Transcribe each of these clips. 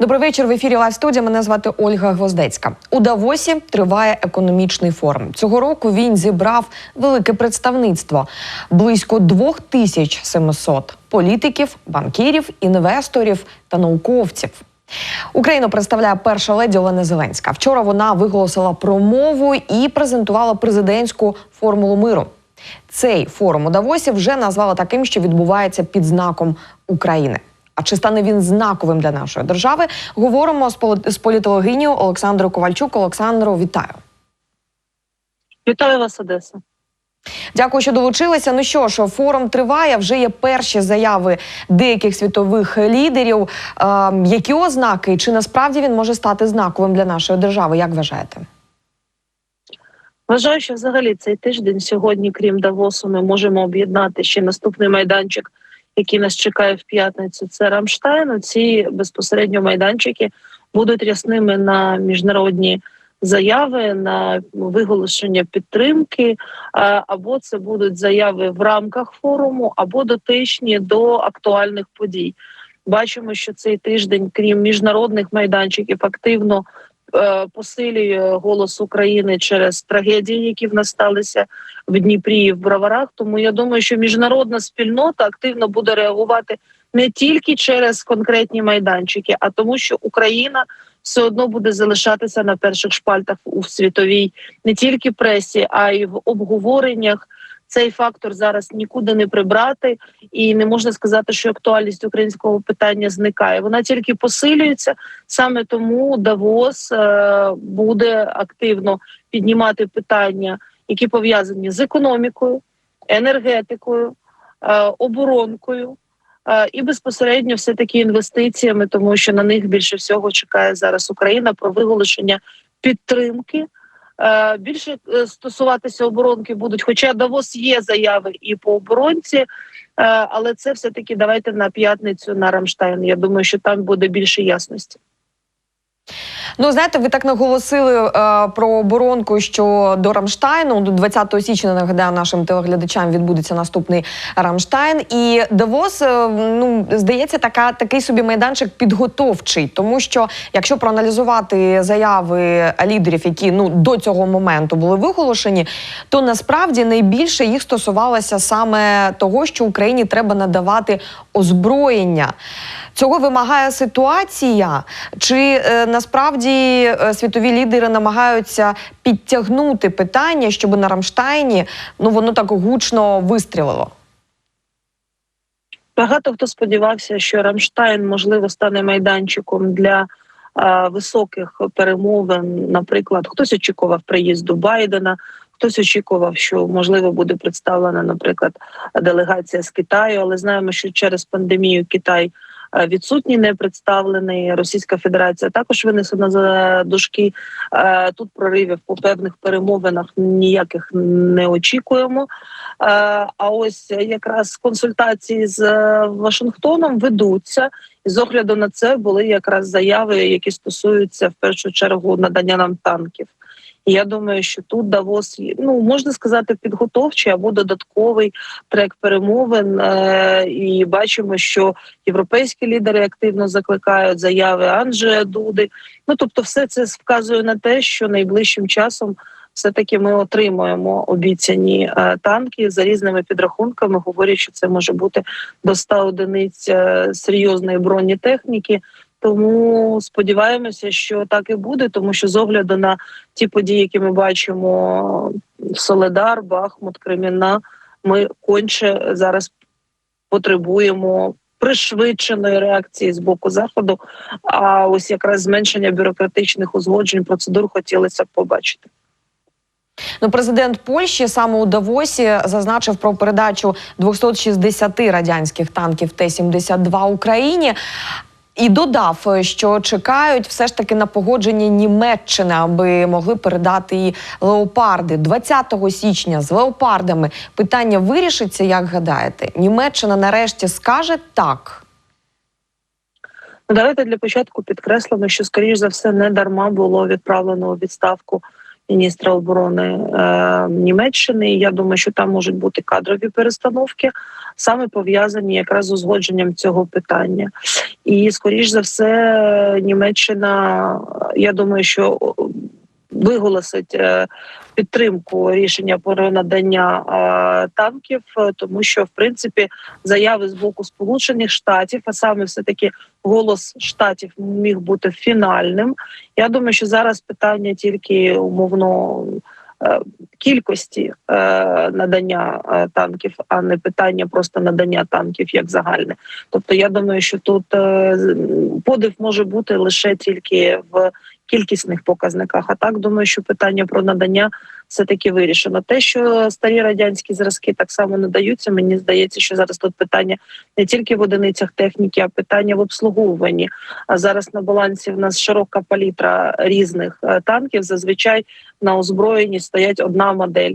Добрий вечір. В ефірі Лайв студія. Мене звати Ольга Гвоздецька. У Давосі триває економічний форум. Цього року він зібрав велике представництво близько 2700 політиків, банкірів, інвесторів та науковців. Україну представляє перша леді Олена Зеленська. Вчора вона виголосила промову і презентувала президентську формулу миру. Цей форум у Давосі вже назвали таким, що відбувається під знаком України. А чи стане він знаковим для нашої держави? Говоримо з полі- з політологинею Олександрою Ковальчук. Олександру, вітаю. Вітаю вас, Одеса. Дякую, що долучилися. Ну що ж, форум триває. Вже є перші заяви деяких світових лідерів. Е, які ознаки? Чи насправді він може стати знаковим для нашої держави? Як вважаєте? Вважаю, що взагалі цей тиждень сьогодні, крім Давосу, ми можемо об'єднати ще наступний майданчик, який нас чекає в п'ятницю. Це Рамштайн. Ці безпосередньо майданчики будуть рясними на міжнародні заяви, на виголошення підтримки, або це будуть заяви в рамках форуму, або дотичні до актуальних подій. Бачимо, що цей тиждень, крім міжнародних майданчиків, активно посилює голос України через трагедії, які в нас сталися в Дніпрі і в Броварах. Тому я думаю, що міжнародна спільнота активно буде реагувати не тільки через конкретні майданчики, а тому, що Україна все одно буде залишатися на перших шпальтах у світовій не тільки пресі, а й в обговореннях. Цей фактор зараз нікуди не прибрати, і не можна сказати, що актуальність українського питання зникає. Вона тільки посилюється. Саме тому Давос е, буде активно піднімати питання, які пов'язані з економікою, енергетикою, е, оборонкою. е, І безпосередньо все таки інвестиціями, тому що на них більше всього чекає зараз Україна про виголошення підтримки. Е, Більше е, стосуватися оборонки будуть, хоча Давос є заяви і по оборонці, е, але це все таки давайте на п'ятницю на Рамштайн. Я думаю, що там буде більше ясності. Ну, знаєте, ви так наголосили е, про оборонку, що до Рамштайну до 20 січня нагадаю нашим телеглядачам відбудеться наступний Рамштайн. І Давос, е, ну здається, така такий собі майданчик підготовчий, тому що якщо проаналізувати заяви лідерів, які ну до цього моменту були виголошені, то насправді найбільше їх стосувалося саме того, що Україні треба надавати озброєння. Цього вимагає ситуація, чи е, насправді е, світові лідери намагаються підтягнути питання, щоб на Рамштайні ну воно так гучно вистрілило? Багато хто сподівався, що Рамштайн можливо стане майданчиком для е, високих перемовин. Наприклад, хтось очікував приїзду Байдена, хтось очікував, що можливо буде представлена, наприклад, делегація з Китаю, але знаємо, що через пандемію Китай. Е, Відсутній не представлений Російська Федерація також винесена за дужки. Е, Тут проривів по певних перемовинах ніяких не очікуємо. Е, А ось якраз консультації з Вашингтоном ведуться, і з огляду на це були якраз заяви, які стосуються в першу чергу надання нам танків. Я думаю, що тут Давос ну можна сказати, підготовчий або додатковий трек перемовин. Е, І бачимо, що європейські лідери активно закликають заяви Анджея Дуди. Ну тобто, все це вказує на те, що найближчим часом все таки ми отримуємо обіцяні е, танки за різними підрахунками. Говорять, що це може бути до 100 одиниць е, серйозної бронетехніки. Тому сподіваємося, що так і буде, тому що з огляду на ті події, які ми бачимо Соледар, Бахмут, Кремінна, ми конче зараз потребуємо пришвидшеної реакції з боку заходу. А ось якраз зменшення бюрократичних узгоджень процедур хотілося б побачити. Ну, президент Польщі саме у Давосі зазначив про передачу 260 радянських танків Т-72 Україні. І додав, що чекають все ж таки на погодження Німеччини, аби могли передати і леопарди 20 січня з леопардами. Питання вирішиться, як гадаєте? Німеччина нарешті скаже так. Ну, Давайте для початку підкреслимо, що скоріш за все не дарма було відправлено у відставку міністра оборони е, Німеччини. І я думаю, що там можуть бути кадрові перестановки, саме пов'язані якраз з узгодженням цього питання. І скоріш за все, Німеччина, я думаю, що виголосить е, підтримку рішення про надання е, танків, е, тому що в принципі заяви з боку Сполучених Штатів, а саме все таки голос штатів міг бути фінальним. Я думаю, що зараз питання тільки умовно. Кількості надання танків, а не питання просто надання танків як загальне. Тобто, я думаю, що тут подив може бути лише тільки в кількісних показниках. А так думаю, що питання про надання все таки вирішено. Те, що старі радянські зразки так само надаються, мені здається, що зараз тут питання не тільки в одиницях техніки, а питання в обслуговуванні. А зараз на балансі в нас широка палітра різних е, танків. Зазвичай на озброєнні стоять одна модель.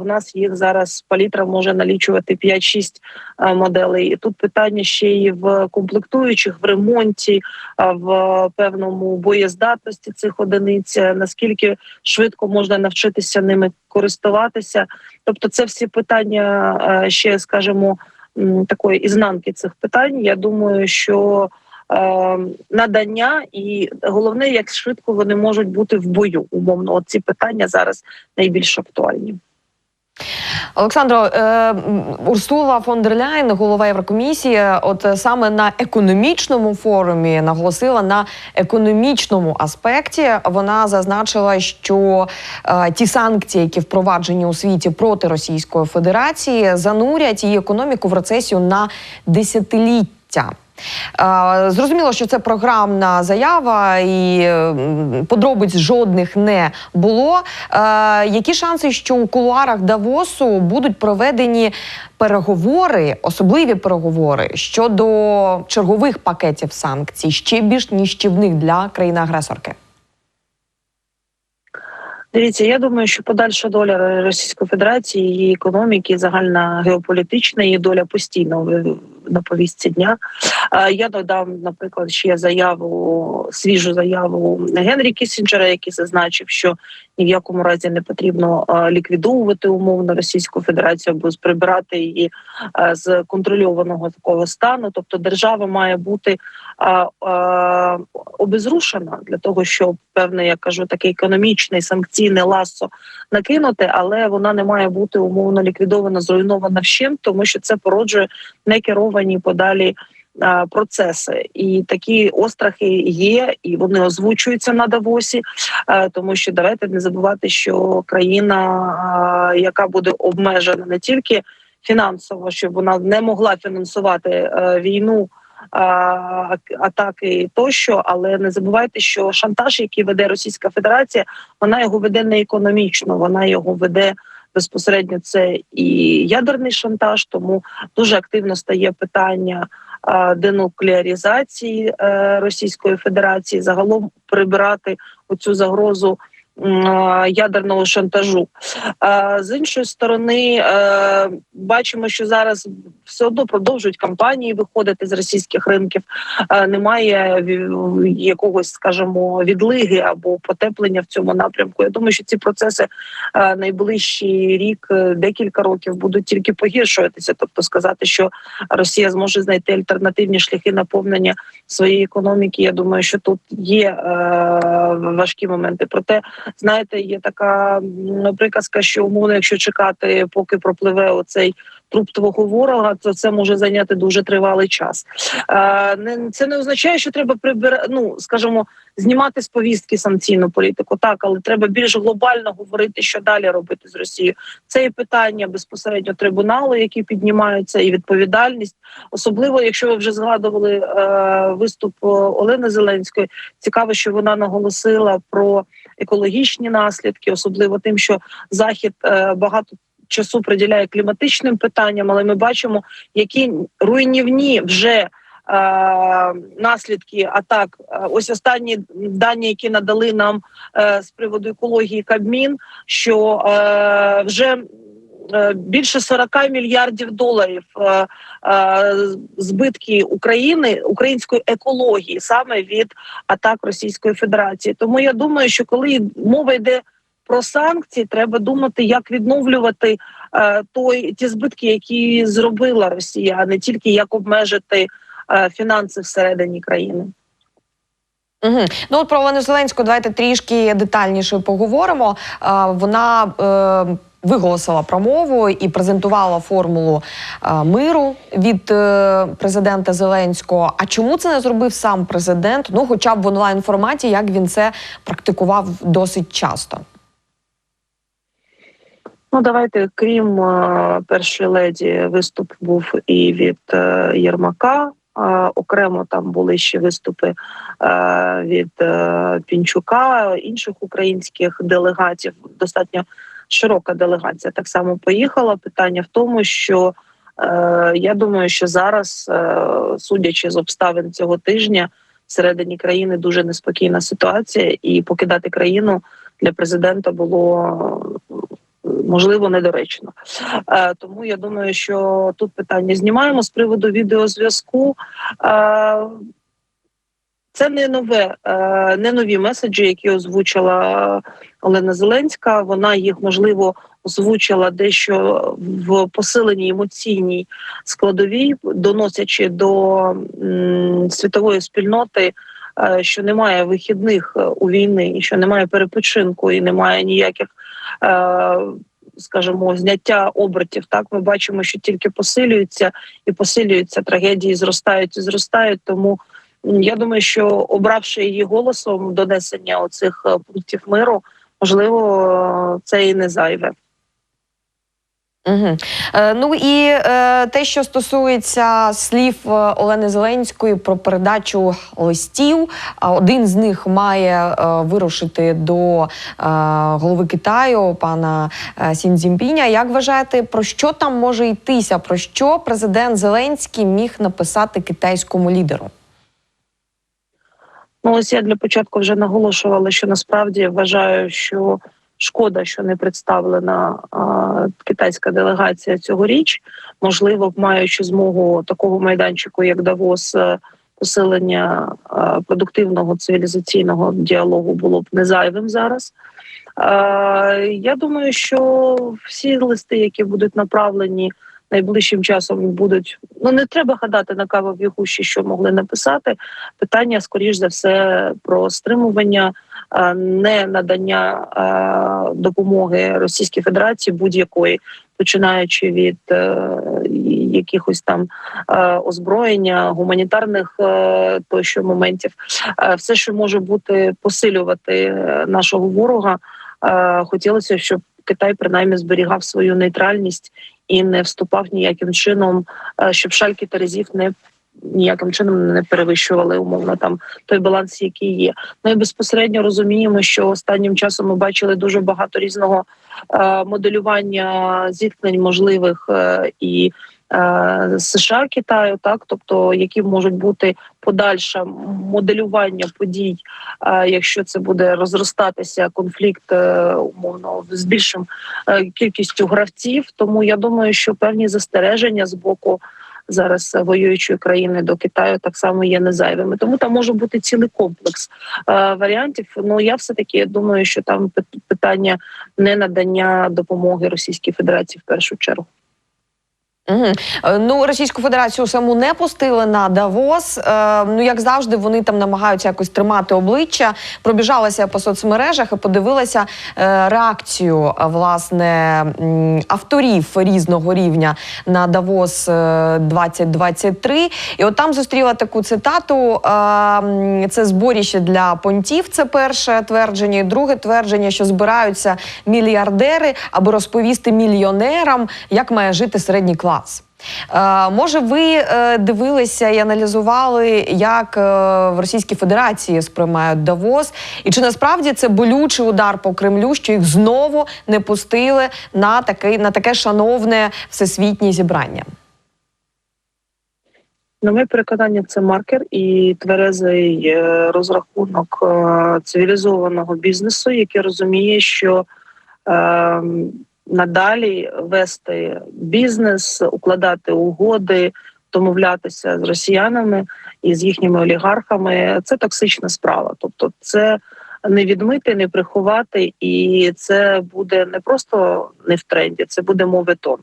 В нас їх зараз палітра може налічувати 5-6 е, моделей. І тут питання ще і в комплектуючих, в ремонті, в певному боєздатності цих одиниць, е, наскільки швидко можна навчитися ними користуватися. Тобто, це всі питання е, ще, скажімо, такої ізнанки цих питань. Я думаю, що е, надання і головне, як швидко вони можуть бути в бою. Умовно, от ці питання зараз найбільш актуальні. Олександро, е, Урсула фон дер Ляйн, голова Єврокомісії, от е, саме на економічному форумі наголосила на економічному аспекті. Вона зазначила, що е, ті санкції, які впроваджені у світі проти Російської Федерації, занурять її економіку в рецесію на десятиліття. Зрозуміло, що це програмна заява, і подробиць жодних не було. Які шанси, що у кулуарах Давосу будуть проведені переговори, особливі переговори щодо чергових пакетів санкцій, ще більш ніщівних для країни-агресорки? Дивіться, я думаю, що подальша доля Російської Федерації, її економіки, загальна геополітична її доля постійно на повістці дня. Е, Я додам, наприклад, ще заяву, свіжу заяву Генрі Кісінджера, який зазначив, що ні в якому разі не потрібно е, ліквідовувати умовно Російську Федерацію або прибирати її е, з контрольованого такого стану. Тобто, держава має бути обезрушена для того, щоб певне, я кажу, такий економічний санкційне ласо накинути, але вона не має бути умовно ліквідована, зруйнована вщент, тому що це породжує некеровані подалі. Процеси і такі острахи є, і вони озвучуються на Давосі, тому що давайте не забувати, що країна, яка буде обмежена не тільки фінансово, щоб вона не могла фінансувати е, війну атаки тощо, але не забувайте, що шантаж, який веде Російська Федерація, вона його веде не економічно, вона його веде безпосередньо. Це і ядерний шантаж, тому дуже активно стає питання. а, Денуклеаризації е, Російської Федерації загалом прибирати оцю загрозу ядерного шантажу. З іншої сторони, е, бачимо, що зараз все одно продовжують кампанії виходити з російських ринків. Е, Немає якогось, скажімо, відлиги або потеплення в цьому напрямку. Я думаю, що ці процеси е, найближчий рік, декілька років будуть тільки погіршуватися. Тобто, сказати, що Росія зможе знайти альтернативні шляхи наповнення своєї економіки. Я думаю, що тут є важкі моменти. Проте знаєте, є така приказка, що умовно, якщо чекати, поки пропливе оцей труп твого ворога, то це може зайняти дуже тривалий час. Не це не означає, що треба прибирати, ну, скажімо, знімати з повістки санкційну політику. Так, але треба більш глобально говорити, що далі робити з Росією. Це і питання безпосередньо трибуналу, які піднімаються, і відповідальність, особливо якщо ви вже згадували е, виступ е, Олени Зеленської. Цікаво, що вона наголосила про екологічні наслідки, особливо тим, що захід е, багато. Часу приділяє кліматичним питанням, але ми бачимо, які руйнівні вже наслідки атак. Е, Ось останні дані, які надали нам е, з приводу екології Кабмін, що е, вже е, більше 40 мільярдів доларів е, е, збитки України української екології саме від атак Російської Федерації. Тому я думаю, що коли мова йде про санкції, треба думати, як відновлювати е, той ті збитки, які зробила Росія, а не тільки як обмежити е, фінанси всередині країни. Угу. Ну от про Олену Зеленську давайте трішки детальніше поговоримо. А, вона е, виголосила промову і презентувала формулу е, миру від е, президента Зеленського. А чому це не зробив сам президент? Ну, хоча б в онлайн форматі, як він це практикував досить часто. Ну давайте, крім е, першої леді, виступ був і від е, Єрмака. Окремо там були ще виступи е, від е, Пінчука, інших українських делегатів. Достатньо широка делегація так само поїхала. Питання в тому, що е, я думаю, що зараз, судячи з обставин цього тижня, всередині країни дуже неспокійна ситуація, і покидати країну для президента було можливо недоречно. Е, тому я думаю, що тут питання знімаємо з приводу відеозв'язку. Е, це не нове, е, не нові меседжі, які озвучила Олена Зеленська. Вона їх можливо озвучила дещо в посиленій емоційній складовій, доносячи до світової спільноти, що немає вихідних у війни, що немає перепочинку, і немає ніяких. Е, Скажімо, зняття обертів, так ми бачимо, що тільки посилюються і посилюються трагедії, зростають і зростають. Тому я думаю, що обравши її голосом донесення оцих е, пунктів миру, можливо, це і не зайве. Угу. Е, ну і е, те, що стосується слів е, Олени Зеленської про передачу листів, один з них має е, вирушити до е, голови Китаю, пана е, Сін Цзіньпіня. Як вважаєте, про що там може йтися? Про що президент Зеленський міг написати китайському лідеру? Ну, ось я для початку вже наголошувала, що насправді вважаю, що шкода, що не представлена а, китайська делегація цьогоріч. Можливо, маючи змогу такого майданчику, як Давос, е, посилення а, продуктивного цивілізаційного діалогу було б не зайвим зараз. А, я думаю, що всі листи, які будуть направлені найближчим часом, будуть. Ну не треба гадати на кавовій гущі, що могли написати. Питання скоріш за все про стримування, не надання допомоги Російській Федерації будь-якої, починаючи від е, якихось там е, озброєння, гуманітарних е, тощо моментів, все, що може бути посилювати нашого ворога, хотілося, щоб Китай принаймні зберігав свою нейтральність і не вступав ніяким чином, е, щоб шальки Терезів не ніяким чином не перевищували умовно там той баланс, який є. Ну і безпосередньо розуміємо, що останнім часом ми бачили дуже багато різного е, моделювання зіткнень можливих е, і. Е, США Китаю, так тобто, які можуть бути подальше моделювання подій, е, якщо це буде розростатися конфлікт е, умовно з більшим кількістю гравців. Тому я думаю, що певні застереження з боку зараз воюючої країни до Китаю так само є незайвими. Тому там може бути цілий комплекс е, варіантів. Ну я все таки думаю, що там питання не надання допомоги Російській Федерації в першу чергу. Угу. Ну, Російську Федерацію саму не пустили на Давос. Е, ну, як завжди, вони там намагаються якось тримати обличчя. Пробіжалася по соцмережах і подивилася е, реакцію е, власне авторів різного рівня на Давос е, 2023. І от там зустріла таку цитату: е, це зборіще для понтів. Це перше твердження. І друге твердження, що збираються мільярдери, аби розповісти мільйонерам, як має жити середній клас. Е, може, ви е, дивилися і аналізували, як е, в Російській Федерації сприймають Давос, і чи насправді це болючий удар по Кремлю, що їх знову не пустили на таке, на таке шановне всесвітнє зібрання? На моє переконання, це маркер і тверезий розрахунок цивілізованого бізнесу, який розуміє, що е, надалі вести бізнес, укладати угоди, домовлятися з росіянами і з їхніми олігархами це токсична справа. Тобто, це не відмити, не приховати, і це буде не просто не в тренді, це буде моветон.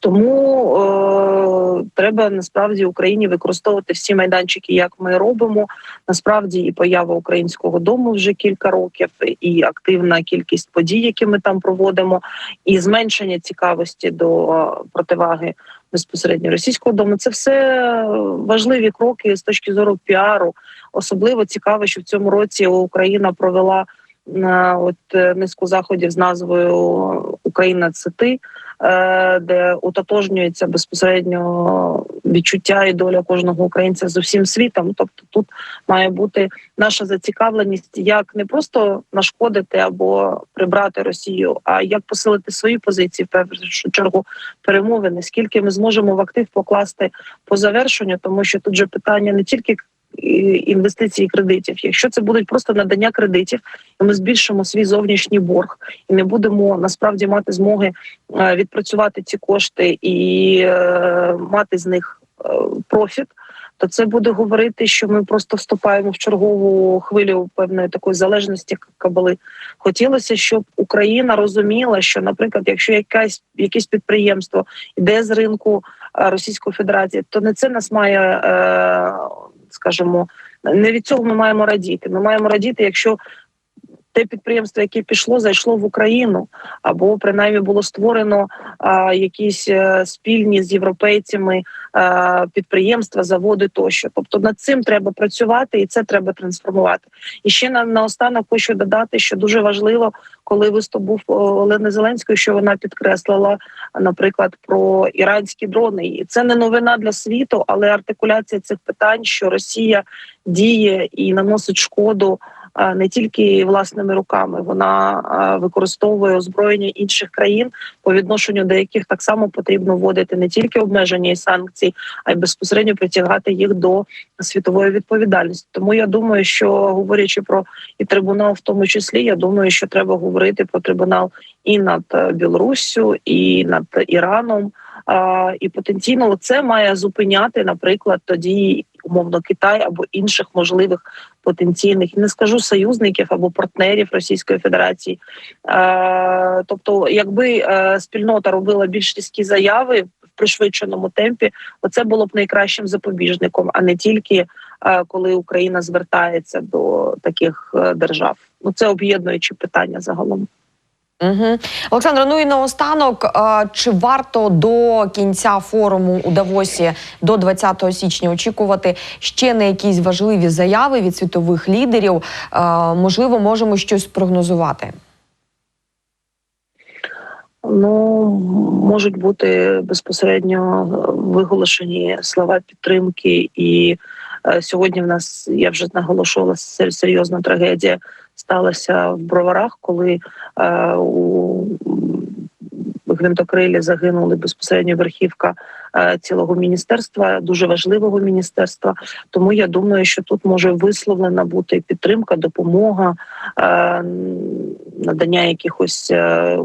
Тому е, треба насправді Україні використовувати всі майданчики, як ми робимо. Насправді і поява українського дому вже кілька років, і активна кількість подій, які ми там проводимо, і зменшення цікавості до е, противаги безпосередньо російського дому. Це все важливі кроки з точки зору піару. Особливо цікаво, що в цьому році Україна провела на от е, низку заходів з назвою Україна це ти, е, де утотожнюється безпосередньо відчуття і доля кожного українця з усім світом. Тобто тут має бути наша зацікавленість, як не просто нашкодити або прибрати Росію, а як посилити свої позиції в першу чергу перемовини. Скільки ми зможемо в актив покласти по завершенню, тому що тут же питання не тільки інвестицій і кредитів. Якщо це будуть просто надання кредитів, і ми збільшимо свій зовнішній борг і не будемо насправді мати змоги е, відпрацювати ці кошти і е, мати з них е, профіт. То це буде говорити, що ми просто вступаємо в чергову хвилю певної такої залежності кабали. Хотілося, щоб Україна розуміла, що, наприклад, якщо якась якесь підприємство йде з ринку Російської Федерації, то не це нас має, е, скажімо, не від цього ми маємо радіти. Ми маємо радіти, якщо те підприємство, яке пішло, зайшло в Україну, або принаймні було створено а, якісь е, спільні з європейцями а, підприємства, заводи тощо. Тобто над цим треба працювати, і це треба трансформувати. І ще на наостанок хочу додати, що дуже важливо, коли виступ був Олени Зеленської, що вона підкреслила, наприклад, про іранські дрони. І це не новина для світу, але артикуляція цих питань, що Росія діє і наносить шкоду не тільки власними руками, вона використовує озброєння інших країн, по відношенню до яких так само потрібно вводити не тільки обмеження і санкції, а й безпосередньо притягати їх до світової відповідальності. Тому я думаю, що говорячи про і трибунал, в тому числі, я думаю, що треба говорити про трибунал і над е, Білоруссю, і над Іраном. І потенційно це має зупиняти, наприклад, тоді умовно Китай або інших можливих потенційних не скажу союзників або партнерів Російської Федерації. Е, тобто, якби е, спільнота робила більш різкі заяви в пришвидшеному темпі, оце було б найкращим запобіжником, а не тільки е, коли Україна звертається до таких держав. Ну це об'єднуючі питання загалом. Угу. Олександра, ну і наостанок, е, чи варто до кінця форуму у Давосі до 20 січня очікувати ще на якісь важливі заяви від світових лідерів? Е, Можливо, можемо щось прогнозувати. Ну можуть бути безпосередньо виголошені слова підтримки, і е, сьогодні в нас я вже наголошувала серйозна трагедія сталася в броварах, коли е, у гвинтокрилі загинули безпосередньо верхівка е, цілого міністерства, дуже важливого міністерства. Тому я думаю, що тут може висловлена бути підтримка, допомога, е, надання якихось. Е,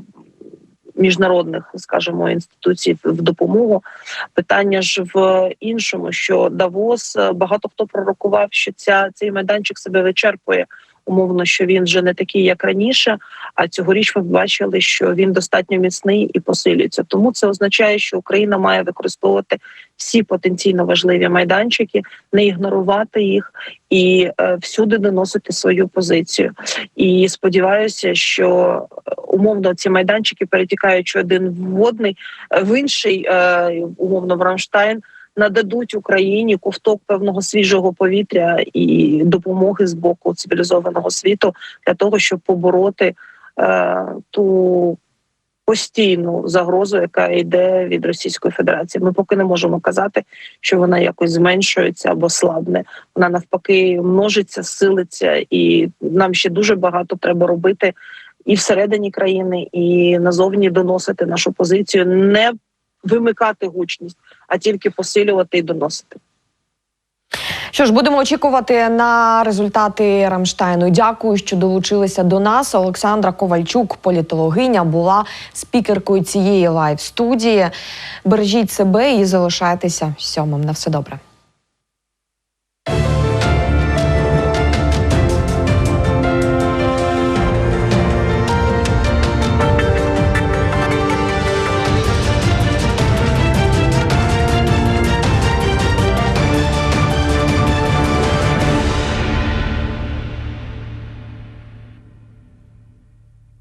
Міжнародних, скажімо, інституцій в допомогу питання ж в іншому, що Давос е, багато хто пророкував, що ця цей майданчик себе вичерпує. Умовно, що він вже не такий, як раніше. А цьогоріч ми бачили, що він достатньо міцний і посилюється. Тому це означає, що Україна має використовувати всі потенційно важливі майданчики, не ігнорувати їх і е, всюди доносити свою позицію. І сподіваюся, що е, умовно ці майданчики, перетікаючи один в водний е, в інший, умовно в Рамштайн. Нададуть Україні ковток певного свіжого повітря і допомоги з боку цивілізованого світу для того, щоб побороти е, ту постійну загрозу, яка йде від Російської Федерації. Ми поки не можемо казати, що вона якось зменшується або слабне. Вона навпаки множиться, силиться, і нам ще дуже багато треба робити і всередині країни, і назовні доносити нашу позицію, не вимикати гучність, а тільки посилювати і доносити. Що ж, будемо очікувати на результати Рамштайну. Дякую, що долучилися до нас. Олександра Ковальчук, політологиня, була спікеркою цієї лайв студії. Бережіть себе і залишайтеся сьомим. На все добре.